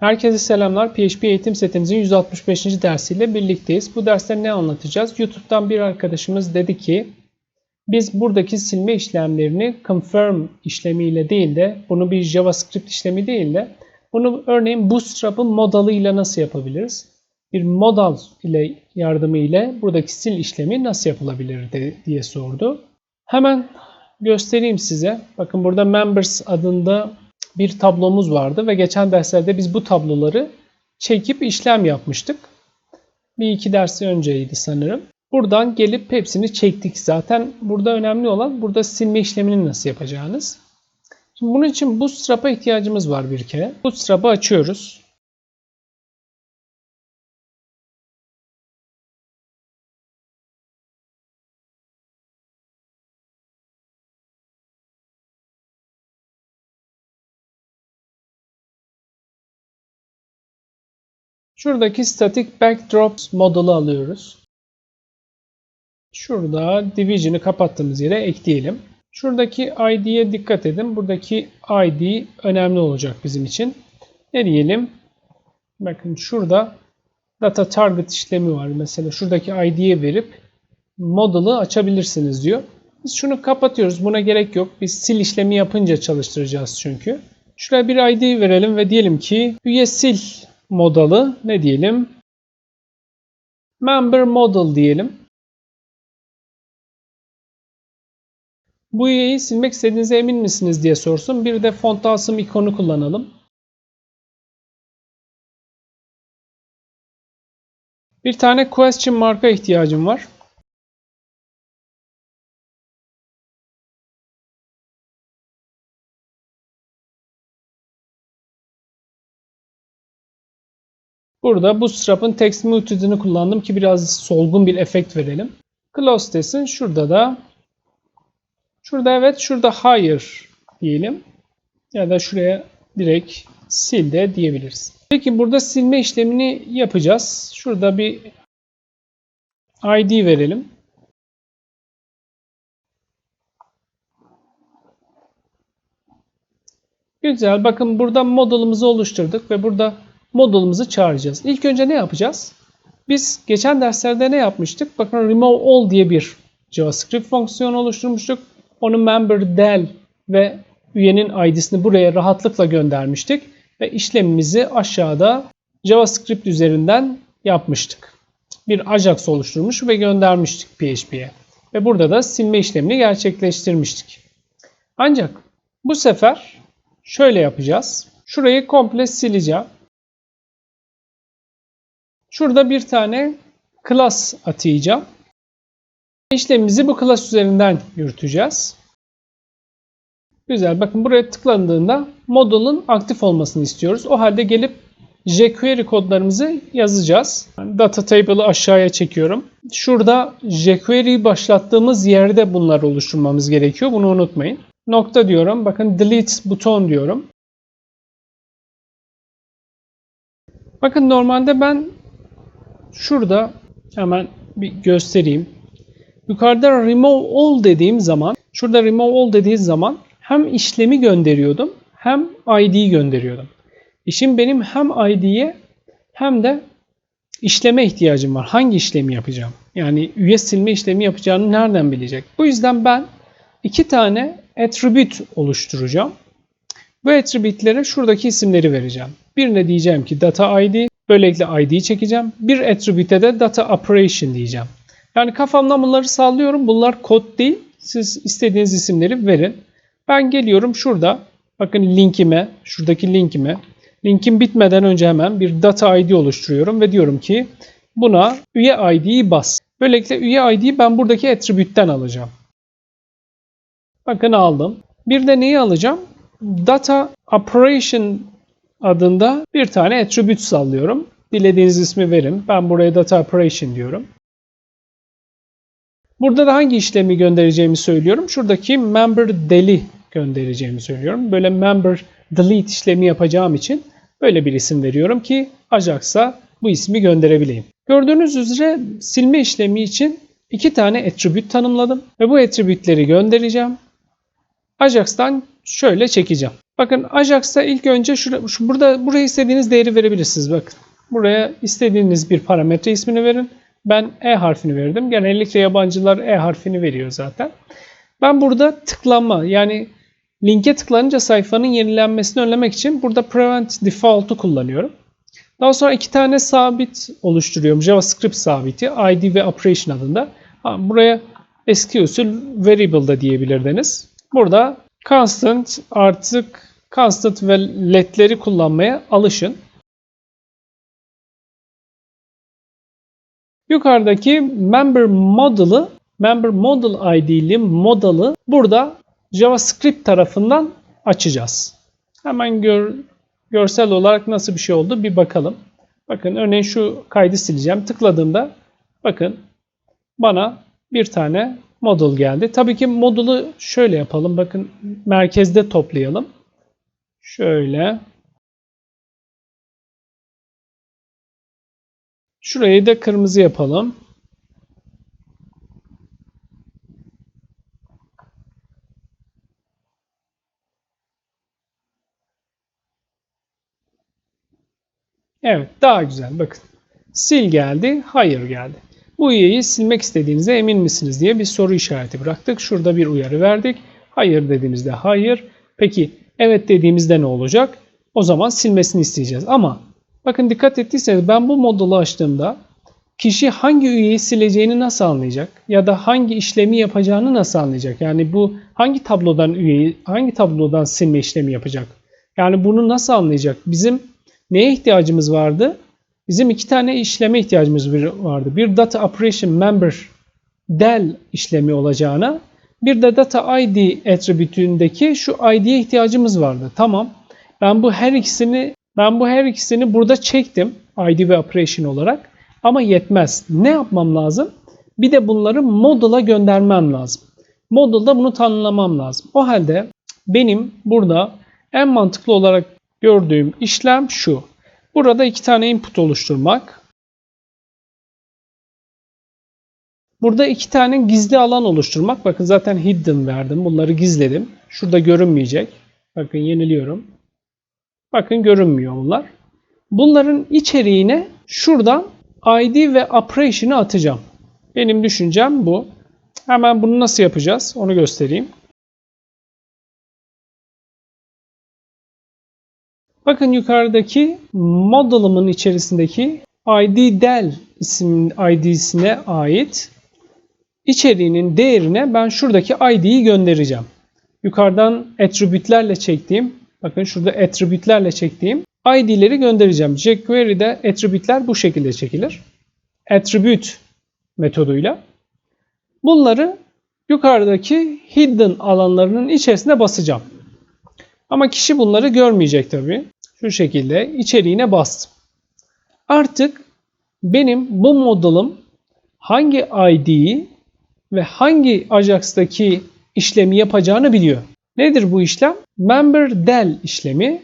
Herkese selamlar. PHP eğitim setimizin 165. dersiyle birlikteyiz. Bu derste ne anlatacağız? YouTube'dan bir arkadaşımız dedi ki biz buradaki silme işlemlerini confirm işlemiyle değil de bunu bir JavaScript işlemi değil de bunu örneğin Bootstrap'ın modalıyla nasıl yapabiliriz? Bir modal ile yardımı ile buradaki sil işlemi nasıl yapılabilir diye sordu. Hemen göstereyim size. Bakın burada members adında bir tablomuz vardı ve geçen derslerde biz bu tabloları çekip işlem yapmıştık. Bir iki dersi önceydi sanırım. Buradan gelip hepsini çektik zaten. Burada önemli olan burada silme işlemini nasıl yapacağınız. Şimdi bunun için Bootstrap'a ihtiyacımız var bir kere. Bootstrap'ı açıyoruz. Şuradaki static backdrops modulu alıyoruz. Şurada division'ı kapattığımız yere ekleyelim. Şuradaki ID'ye dikkat edin. Buradaki ID önemli olacak bizim için. Ne diyelim? Bakın şurada data target işlemi var. Mesela şuradaki ID'ye verip modulu açabilirsiniz diyor. Biz şunu kapatıyoruz. Buna gerek yok. Biz sil işlemi yapınca çalıştıracağız çünkü. Şuraya bir ID verelim ve diyelim ki üye sil modalı ne diyelim? Member model diyelim. Bu üyeyi silmek istediğinize emin misiniz diye sorsun. Bir de font asım ikonu kullanalım. Bir tane question mark'a ihtiyacım var. Burada Bootstrap'ın text muted'ini kullandım ki biraz solgun bir efekt verelim. Close desin. Şurada da şurada evet şurada higher diyelim. Ya da şuraya direkt sil de diyebiliriz. Peki burada silme işlemini yapacağız. Şurada bir ID verelim. Güzel. Bakın burada modulumuzu oluşturduk ve burada modulumuzu çağıracağız. İlk önce ne yapacağız? Biz geçen derslerde ne yapmıştık? Bakın remove all diye bir JavaScript fonksiyonu oluşturmuştuk. Onu member del ve üyenin ID'sini buraya rahatlıkla göndermiştik ve işlemimizi aşağıda JavaScript üzerinden yapmıştık. Bir Ajax oluşturmuş ve göndermiştik PHP'ye. Ve burada da silme işlemini gerçekleştirmiştik. Ancak bu sefer şöyle yapacağız. Şurayı komple sileceğim. Şurada bir tane class atayacağım. İşlemimizi bu class üzerinden yürüteceğiz. Güzel. Bakın buraya tıklandığında modulun aktif olmasını istiyoruz. O halde gelip jQuery kodlarımızı yazacağız. Data table'ı aşağıya çekiyorum. Şurada jQuery başlattığımız yerde bunları oluşturmamız gerekiyor. Bunu unutmayın. Nokta diyorum. Bakın delete buton diyorum. Bakın normalde ben şurada hemen bir göstereyim. Yukarıda remove all dediğim zaman, şurada remove all dediği zaman hem işlemi gönderiyordum hem ID'yi gönderiyordum. E şimdi benim hem ID'ye hem de işleme ihtiyacım var. Hangi işlemi yapacağım? Yani üye silme işlemi yapacağını nereden bilecek? Bu yüzden ben iki tane attribute oluşturacağım. Bu attribute'lere şuradaki isimleri vereceğim. Birine diyeceğim ki data ID, böylelikle ID'yi çekeceğim. Bir attribute'e de data operation diyeceğim. Yani kafamdan bunları sallıyorum. Bunlar kod değil. Siz istediğiniz isimleri verin. Ben geliyorum şurada. Bakın linkime, şuradaki linkime. Linkin bitmeden önce hemen bir data ID oluşturuyorum ve diyorum ki buna üye ID'yi bas. Böylelikle üye ID'yi ben buradaki attribute'ten alacağım. Bakın aldım. Bir de neyi alacağım? Data operation adında bir tane attribute sallıyorum. Dilediğiniz ismi verin. Ben buraya data operation diyorum. Burada da hangi işlemi göndereceğimi söylüyorum. Şuradaki member deli göndereceğimi söylüyorum. Böyle member delete işlemi yapacağım için böyle bir isim veriyorum ki Ajax'a bu ismi gönderebileyim. Gördüğünüz üzere silme işlemi için iki tane attribute tanımladım ve bu attribute'leri göndereceğim. Ajax'tan şöyle çekeceğim. Bakın Ajax'ta ilk önce şurada, şu, burada buraya istediğiniz değeri verebilirsiniz. Bakın buraya istediğiniz bir parametre ismini verin. Ben E harfini verdim. Genellikle yabancılar E harfini veriyor zaten. Ben burada tıklama yani linke tıklanınca sayfanın yenilenmesini önlemek için burada prevent default'u kullanıyorum. Daha sonra iki tane sabit oluşturuyorum. JavaScript sabiti ID ve operation adında. Buraya eski usul variable da diyebilirdiniz. Burada constant artık constant ve let'leri kullanmaya alışın. Yukarıdaki member model'ı member model ID'li model'ı burada JavaScript tarafından açacağız. Hemen gör, görsel olarak nasıl bir şey oldu bir bakalım. Bakın örneğin şu kaydı sileceğim. Tıkladığımda bakın bana bir tane model geldi. Tabii ki modulu şöyle yapalım. Bakın merkezde toplayalım. Şöyle. Şurayı da kırmızı yapalım. Evet daha güzel bakın. Sil geldi, hayır geldi. Bu üyeyi silmek istediğinize emin misiniz diye bir soru işareti bıraktık. Şurada bir uyarı verdik. Hayır dediğimizde hayır. Peki evet dediğimizde ne olacak? O zaman silmesini isteyeceğiz. Ama bakın dikkat ettiyseniz ben bu modulu açtığımda kişi hangi üyeyi sileceğini nasıl anlayacak? Ya da hangi işlemi yapacağını nasıl anlayacak? Yani bu hangi tablodan üyeyi, hangi tablodan silme işlemi yapacak? Yani bunu nasıl anlayacak? Bizim neye ihtiyacımız vardı? Bizim iki tane işleme ihtiyacımız vardı. Bir data operation member del işlemi olacağına bir de data id attribütündeki şu id'ye ihtiyacımız vardı. Tamam. Ben bu her ikisini ben bu her ikisini burada çektim id ve operation olarak ama yetmez. Ne yapmam lazım? Bir de bunları module'a göndermem lazım. Module'da bunu tanımlamam lazım. O halde benim burada en mantıklı olarak gördüğüm işlem şu. Burada iki tane input oluşturmak. Burada iki tane gizli alan oluşturmak. Bakın zaten hidden verdim. Bunları gizledim. Şurada görünmeyecek. Bakın yeniliyorum. Bakın görünmüyor bunlar. Bunların içeriğine şuradan ID ve operation'ı atacağım. Benim düşüncem bu. Hemen bunu nasıl yapacağız? Onu göstereyim. Bakın yukarıdaki model'ımın içerisindeki ID del isim ID'sine ait içeriğinin değerine ben şuradaki ID'yi göndereceğim. Yukarıdan attribütlerle çektiğim, bakın şurada attribütlerle çektiğim ID'leri göndereceğim. jQuery'de attribütler bu şekilde çekilir. Attribute metoduyla. Bunları yukarıdaki hidden alanlarının içerisine basacağım. Ama kişi bunları görmeyecek tabii. Şu şekilde içeriğine bastım. Artık benim bu model'ım hangi ID'yi ve hangi Ajax'taki işlemi yapacağını biliyor. Nedir bu işlem? Member del işlemi.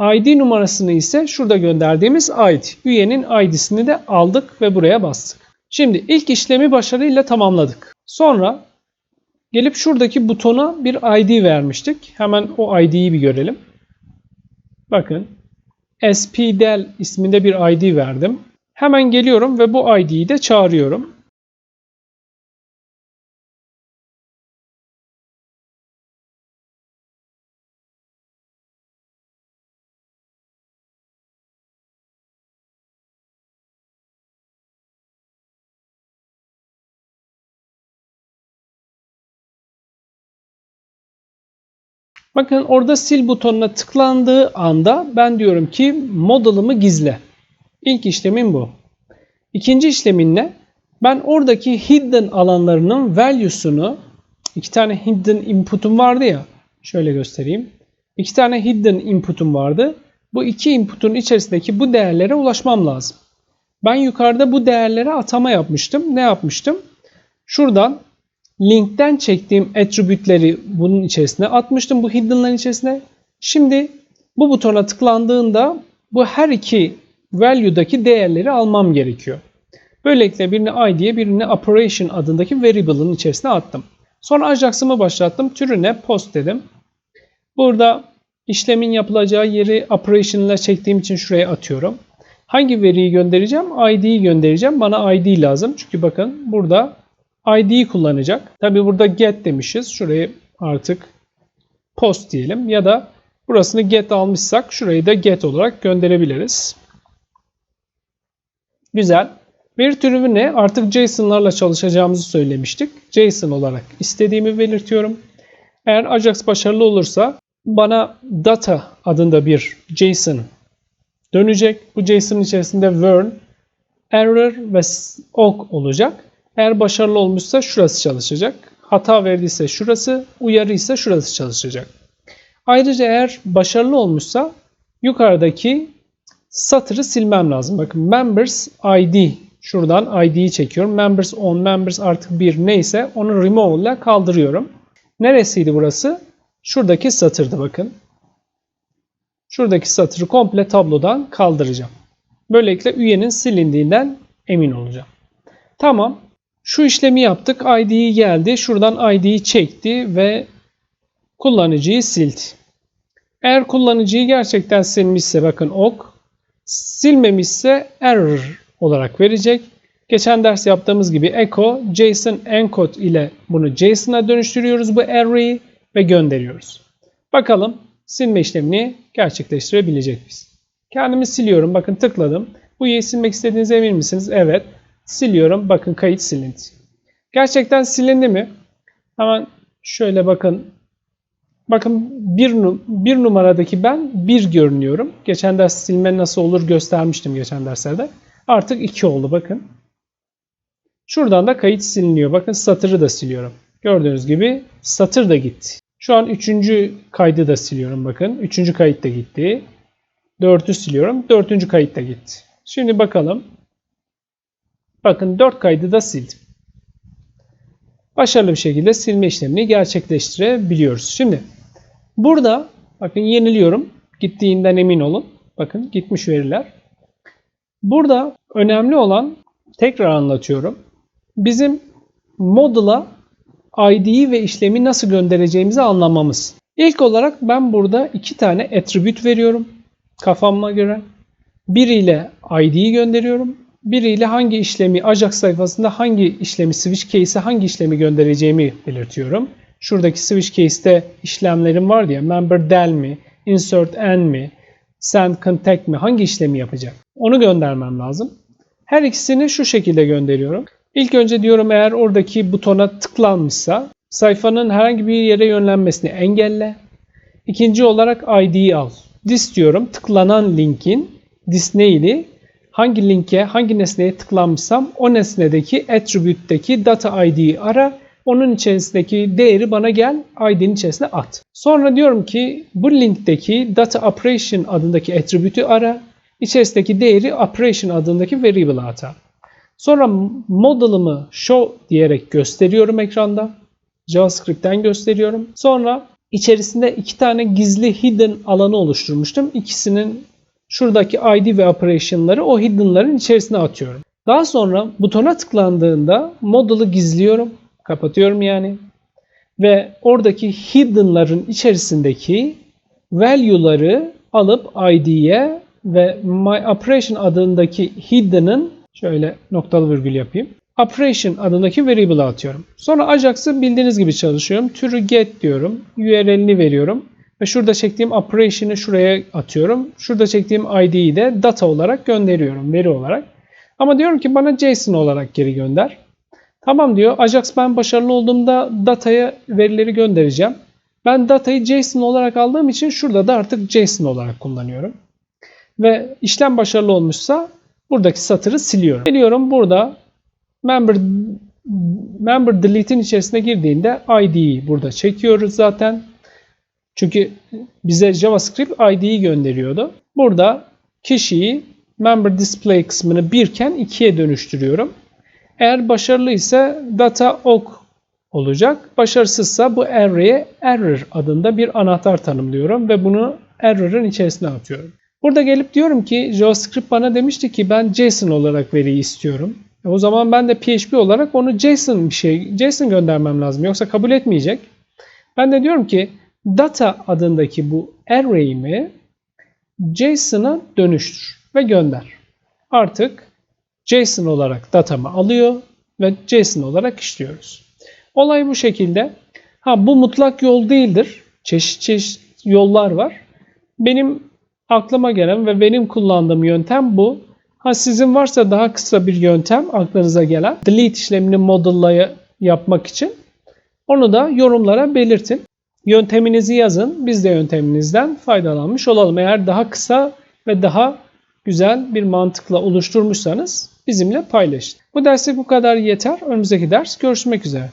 ID numarasını ise şurada gönderdiğimiz ID. Üyenin ID'sini de aldık ve buraya bastık. Şimdi ilk işlemi başarıyla tamamladık. Sonra gelip şuradaki butona bir ID vermiştik. Hemen o ID'yi bir görelim. Bakın spdel isminde bir ID verdim. Hemen geliyorum ve bu ID'yi de çağırıyorum. Bakın orada sil butonuna tıklandığı anda ben diyorum ki model'ımı gizle. İlk işlemim bu. İkinci işlemin ne? Ben oradaki hidden alanlarının value'sunu iki tane hidden input'um vardı ya. Şöyle göstereyim. İki tane hidden input'um vardı. Bu iki input'un içerisindeki bu değerlere ulaşmam lazım. Ben yukarıda bu değerlere atama yapmıştım. Ne yapmıştım? Şuradan linkten çektiğim attribütleri bunun içerisine atmıştım bu hidden'ların içerisine. Şimdi bu butona tıklandığında bu her iki value'daki değerleri almam gerekiyor. Böylelikle birini id'ye birini operation adındaki variable'ın içerisine attım. Sonra Ajax'ımı başlattım. Türüne post dedim. Burada işlemin yapılacağı yeri operation ile çektiğim için şuraya atıyorum. Hangi veriyi göndereceğim? ID'yi göndereceğim. Bana ID lazım. Çünkü bakın burada ID'yi kullanacak. Tabi burada get demişiz. Şurayı artık post diyelim. Ya da burasını get almışsak şurayı da get olarak gönderebiliriz. Güzel. Veri türü ne? Artık JSON'larla çalışacağımızı söylemiştik. JSON olarak istediğimi belirtiyorum. Eğer Ajax başarılı olursa bana data adında bir JSON dönecek. Bu JSON içerisinde warn, error ve ok olacak. Eğer başarılı olmuşsa şurası çalışacak. Hata verdiyse şurası, uyarı ise şurası çalışacak. Ayrıca eğer başarılı olmuşsa yukarıdaki satırı silmem lazım. Bakın members ID şuradan ID'yi çekiyorum. Members on, members artık bir neyse onu remove ile kaldırıyorum. Neresiydi burası? Şuradaki satırdı bakın. Şuradaki satırı komple tablodan kaldıracağım. Böylelikle üyenin silindiğinden emin olacağım. Tamam. Şu işlemi yaptık. ID'yi geldi. Şuradan ID'yi çekti ve kullanıcıyı sildi. Eğer kullanıcıyı gerçekten silmişse bakın ok. Silmemişse error olarak verecek. Geçen ders yaptığımız gibi echo JSON encode ile bunu JSON'a dönüştürüyoruz bu array'i ve gönderiyoruz. Bakalım silme işlemini gerçekleştirebilecek miyiz? Kendimi siliyorum. Bakın tıkladım. Bu üyeyi silmek istediğinize emin misiniz? Evet. Siliyorum. Bakın kayıt silindi. Gerçekten silindi mi? Hemen şöyle bakın. Bakın bir, bir numaradaki ben bir görünüyorum. Geçen ders silme nasıl olur göstermiştim geçen derslerde. Artık iki oldu bakın. Şuradan da kayıt siliniyor. Bakın satırı da siliyorum. Gördüğünüz gibi satır da gitti. Şu an üçüncü kaydı da siliyorum bakın. Üçüncü kayıt da gitti. Dördü siliyorum. Dördüncü kayıt da gitti. Şimdi bakalım. Bakın dört kaydı da sildim. Başarılı bir şekilde silme işlemini gerçekleştirebiliyoruz. Şimdi burada bakın yeniliyorum. Gittiğinden emin olun. Bakın gitmiş veriler. Burada önemli olan tekrar anlatıyorum. Bizim modula ID'yi ve işlemi nasıl göndereceğimizi anlamamız. İlk olarak ben burada iki tane attribute veriyorum kafama göre. Biriyle ID'yi gönderiyorum. Biriyle hangi işlemi Ajax sayfasında hangi işlemi switch case'e hangi işlemi göndereceğimi belirtiyorum. Şuradaki switch case'te işlemlerim var ya member del mi, insert n mi, send contact mi hangi işlemi yapacak? Onu göndermem lazım. Her ikisini şu şekilde gönderiyorum. İlk önce diyorum eğer oradaki butona tıklanmışsa sayfanın herhangi bir yere yönlenmesini engelle. İkinci olarak ID'yi al. Dis diyorum tıklanan linkin dis neydi? Hangi linke, hangi nesneye tıklanmışsam o nesnedeki attribute'deki data ID'yi ara. Onun içerisindeki değeri bana gel ID'nin içerisine at. Sonra diyorum ki bu linkteki data operation adındaki attribute'ü ara. İçerisindeki değeri operation adındaki variable'a atar. Sonra model'ımı show diyerek gösteriyorum ekranda. JavaScript'ten gösteriyorum. Sonra içerisinde iki tane gizli hidden alanı oluşturmuştum. İkisinin şuradaki ID ve operation'ları o hidden'ların içerisine atıyorum. Daha sonra butona tıklandığında model'ı gizliyorum. Kapatıyorum yani. Ve oradaki hidden'ların içerisindeki value'ları alıp ID'ye ve my operation adındaki hidden'ın Şöyle noktalı virgül yapayım. Operation adındaki variable'a atıyorum. Sonra Ajax'ı bildiğiniz gibi çalışıyorum. Türü get diyorum. URL'ini veriyorum. Ve şurada çektiğim operation'ı şuraya atıyorum. Şurada çektiğim ID'yi de data olarak gönderiyorum. Veri olarak. Ama diyorum ki bana JSON olarak geri gönder. Tamam diyor. Ajax ben başarılı olduğumda dataya verileri göndereceğim. Ben datayı JSON olarak aldığım için şurada da artık JSON olarak kullanıyorum. Ve işlem başarılı olmuşsa buradaki satırı siliyorum. Geliyorum burada member member delete'in içerisine girdiğinde ID'yi burada çekiyoruz zaten. Çünkü bize JavaScript ID'yi gönderiyordu. Burada kişiyi member display kısmını birken ikiye dönüştürüyorum. Eğer başarılıysa data ok olacak. Başarısızsa bu array'e error adında bir anahtar tanımlıyorum ve bunu error'ın içerisine atıyorum. Burada gelip diyorum ki JavaScript bana demişti ki ben JSON olarak veriyi istiyorum. E o zaman ben de PHP olarak onu JSON bir şey JSON göndermem lazım. Yoksa kabul etmeyecek. Ben de diyorum ki data adındaki bu array'imi JSON'a dönüştür ve gönder. Artık JSON olarak datamı alıyor ve JSON olarak işliyoruz. Olay bu şekilde. Ha bu mutlak yol değildir. Çeşit çeşit yollar var. Benim aklıma gelen ve benim kullandığım yöntem bu. Ha sizin varsa daha kısa bir yöntem aklınıza gelen delete işlemini modella yapmak için onu da yorumlara belirtin. Yönteminizi yazın. Biz de yönteminizden faydalanmış olalım. Eğer daha kısa ve daha güzel bir mantıkla oluşturmuşsanız bizimle paylaşın. Bu derslik bu kadar yeter. Önümüzdeki ders görüşmek üzere.